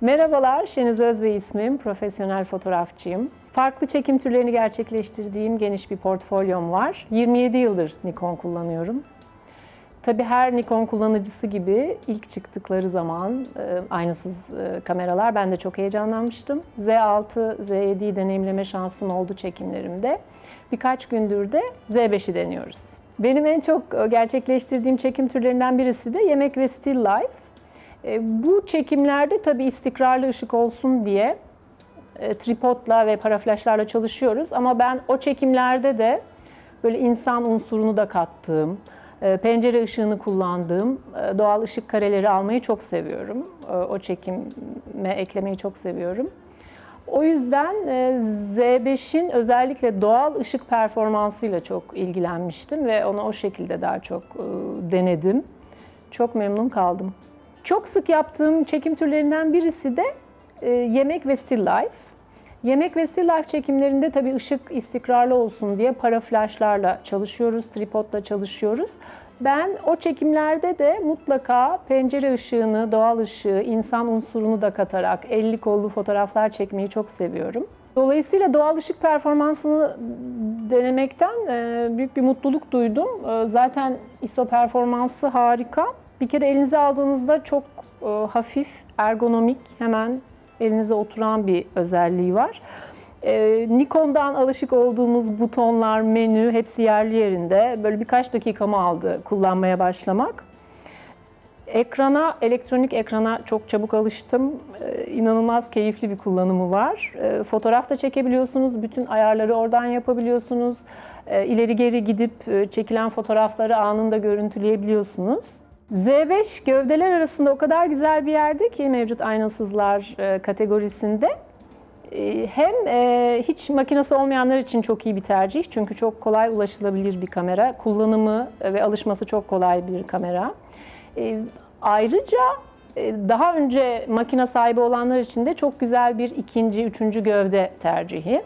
Merhabalar, Şeniz Özbey ismim. Profesyonel fotoğrafçıyım. Farklı çekim türlerini gerçekleştirdiğim geniş bir portfolyom var. 27 yıldır Nikon kullanıyorum. Tabii her Nikon kullanıcısı gibi ilk çıktıkları zaman e, aynasız e, kameralar ben de çok heyecanlanmıştım. Z6, Z7'yi deneyimleme şansım oldu çekimlerimde. Birkaç gündür de Z5'i deniyoruz. Benim en çok e, gerçekleştirdiğim çekim türlerinden birisi de yemek ve still life. E, Bu çekimlerde tabii istikrarlı ışık olsun diye e, tripodla ve paraflaşlarla çalışıyoruz. Ama ben o çekimlerde de böyle insan unsurunu da kattığım, e, pencere ışığını kullandığım doğal ışık kareleri almayı çok seviyorum. O çekime eklemeyi çok seviyorum. O yüzden e, Z5'in özellikle doğal ışık performansıyla çok ilgilenmiştim ve onu o şekilde daha çok denedim. Çok memnun kaldım. Çok sık yaptığım çekim türlerinden birisi de e, yemek ve still life. Yemek ve still life çekimlerinde tabii ışık istikrarlı olsun diye para flashlarla çalışıyoruz, tripodla çalışıyoruz. Ben o çekimlerde de mutlaka pencere ışığını, doğal ışığı, insan unsurunu da katarak elli kollu fotoğraflar çekmeyi çok seviyorum. Dolayısıyla doğal ışık performansını denemekten e, büyük bir mutluluk duydum. E, Zaten ISO performansı harika. Bir kere elinize aldığınızda çok e, hafif, ergonomik, hemen elinize oturan bir özelliği var. E, Nikon'dan alışık olduğumuz butonlar, menü hepsi yerli yerinde. Böyle birkaç dakikamı aldı kullanmaya başlamak. Ekrana, elektronik ekrana çok çabuk alıştım. Ee, inanılmaz keyifli bir kullanımı var. Ee, fotoğraf da çekebiliyorsunuz, bütün ayarları oradan yapabiliyorsunuz. Ee, ileri geri gidip e, çekilen fotoğrafları anında görüntüleyebiliyorsunuz. Z5 gövdeler arasında o kadar güzel bir yerde ki mevcut aynasızlar e, kategorisinde. E, Hem e, hiç makinesi olmayanlar için çok iyi bir tercih çünkü çok kolay ulaşılabilir bir kamera. Kullanımı ve alışması çok kolay bir kamera. Ayrıca daha önce makine sahibi olanlar için de çok güzel bir ikinci, üçüncü gövde tercihi.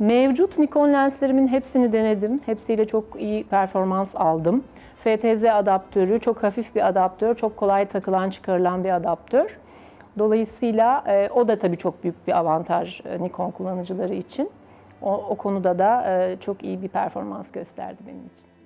Mevcut Nikon lenslerimin hepsini denedim. Hepsiyle çok iyi performans aldım. FTZ adaptörü çok hafif bir adaptör, çok kolay takılan çıkarılan bir adaptör. Dolayısıyla e, o da tabii çok büyük bir avantaj e, Nikon kullanıcıları için. O, o konuda da e, çok iyi bir performans gösterdi benim için.